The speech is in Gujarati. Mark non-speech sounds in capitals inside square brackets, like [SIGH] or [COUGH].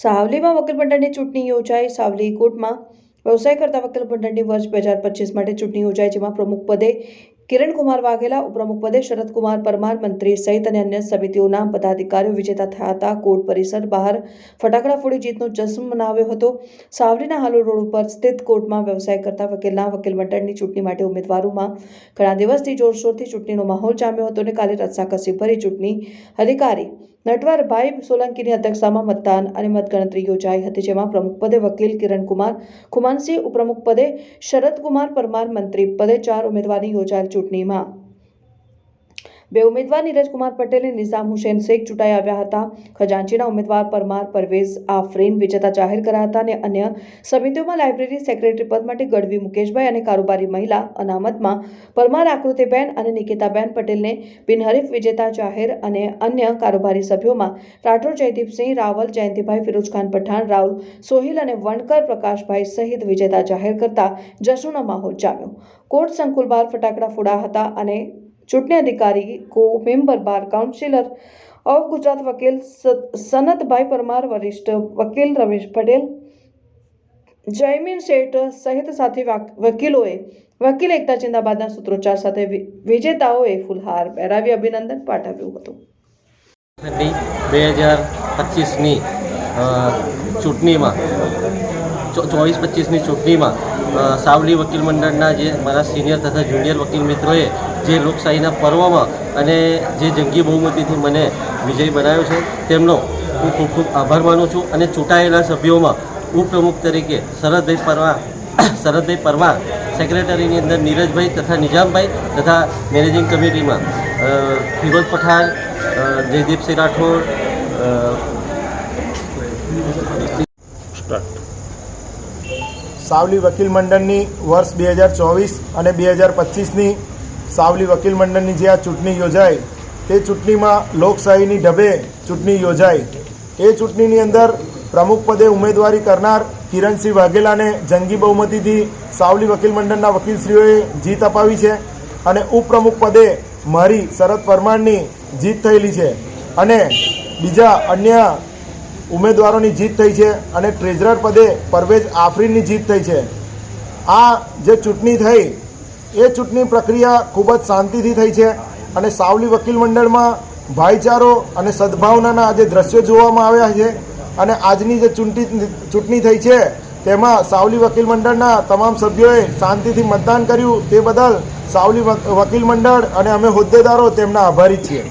સાવલીમાં વકીલ મંડળની ચૂંટણી યોજાઈ. સાવલી કોર્ટમાં વ્યવસાય કરતા વકીલ મંડળની વર્ષ બે હજાર પચીસ માટે ચૂંટણી યોજાઈ, જેમાં પ્રમુખ પદે કિરણકુમાર વાઘેલા, ઉપપ્રમુખ પદે શરદકુમાર પરમાર, મંત્રી સહિત અને અન્ય સમિતિઓના પદાધિકારીઓ વિજેતા થયા હતા. કોર્ટ પરિસર બહાર ફટાકડા ફોડી જીતનો જશ્ન મનાવ્યો હતો. સાવલીના હાલો રોડ ઉપર સ્થિત કોર્ટમાં વ્યવસાય કરતા વકીલના વકીલ મંડળની ચૂંટણી માટે ઉમેદવારોમાં ઘણા દિવસથી જોરશોરથી ચૂંટણીનો માહોલ જામ્યો હતો અને કાલે રસ્સાકસી ભરી ચૂંટણી અધિકારી નટવરભાઈ સોલંકીની અધ્યક્ષતામાં મતદાન અને મતગણતરી યોજાઈ હતી, જેમાં પ્રમુખ પદે વકીલ કિરણકુમાર ખુમાનસિંહ ઉપપ્રમુખ પદે શરદકુમાર પરમાર, મંત્રી પદે ચાર ઉમેદવારની યોજાયેલ ચૂંટણીમાં બે ઉમેદવાર નીરજકુમાર પટેલ અને નિઝામ હુસેન શેખ ચૂંટાઈ આવ્યા હતા. ખજાનચીના ઉમેદવાર પરમાર પરવેઝ આફરીન વિજેતા જાહેર કર્યા હતા અને અન્ય સમિતિઓમાં લાઇબ્રેરી સેક્રેટરી પદ માટે ગઢવી મુકેશભાઈ અને કારોબારી મહિલા અનામતમાં પરમાર આકૃતિબેન અને નિકિતાબેન પટેલને બિનહરીફ વિજેતા જાહેર અને અન્ય કારોબારી સભ્યોમાં રાઠોડ જયદીપસિંહ, રાવલ જયંતિભાઈ ફિરોજખાન પઠાણ, રાહુલ સોહિલ અને વણકર પ્રકાશભાઈ સહિત વિજેતા જાહેર કરતા જશ્નનો માહોલ જામ્યો. કોર્ટ સંકુલ બહાર ફટાકડા ફોડા હતા અને ચૂંટણી અધિકારી co member bar councillor of Gujarat વકીલ સનતભાઈ પરમાર, વરિષ્ઠ વકીલ રમેશ પટેલ, જયમીન શેઠ સહિત સાથી વકીલોએ, વકીલ એકતા જિંદાબાદના સૂત્રોચ્ચાર સાથે વિજેતાઓએ ફુલહાર પહેરાવી અભિનંદન પાઠવ્યું હતું. બે હજાર પચીસની ચૂંટણીમાં ચોવીસ પચીસની ચૂંટણીમાં સાવલી વકીલ મંડળના જે મારા સિનિયર તથા જુનિયર વકીલ મિત્રોએ જે લોકશાહીના પર્વમાં અને જે જંગી બહુમતીથી મને વિજય બનાવ્યો છે તેમનો હું ખૂબ ખૂબ આભાર માનું છું અને ચૂંટાયેલા સભ્યોમાં ઉપપ્રમુખ તરીકે શરદભાઈ પરમાર [COUGHS] શરદભાઈ પરમાર સેક્રેટરીની અંદર નીરજભાઈ તથા નિજામભાઈ તથા મેનેજિંગ કમિટીમાં ફિરોજ પઠાણ જયદીપસિંહ રાઠોડ અ, સાવલી વકીલ મંડળની વર્ષ બે હજાર ચોવીસ અને બે હજાર પચીસની સાવલી વકીલ મંડળની જે આ ચૂંટણી યોજાઈ તે ચૂંટણીમાં લોકશાહીની ઢબે ચૂંટણી યોજાઈ એ ચૂંટણીની અંદર પ્રમુખ પદે ઉમેદવારી કરનાર કિરણસિંહ વાઘેલાને જંગી બહુમતીથી સાવલી વકીલ મંડળના વકીલશ્રીઓએ જીત અપાવી છે અને ઉપપ્રમુખ પદે મારી શરદ પરમારની જીત થયેલી છે. અને બીજા અન્ય ઉમેદવારોની જીત થઈ છે અને ટ્રેઝરર પદે પરવેઝ આફરીનની જીત થઈ છે. આ જે ચૂંટણી થઈ, એ ચૂંટણી પ્રક્રિયા ખૂબ જ શાંતિથી થઈ છે અને સાવલી વકીલ મંડળમાં ભાઈચારો અને સદભાવનાના આજે દ્રશ્યો જોવામાં આવ્યા છે અને આજની જે ચૂંટણી ચૂંટણી થઈ છે, તેમાં સાવલી વકીલ મંડળના તમામ સભ્યોએ શાંતિથી મતદાન કર્યું. તે બદલ સાવલી વકીલ મંડળ અને અમે હોદ્દેદારો તેમના આભારી છીએ.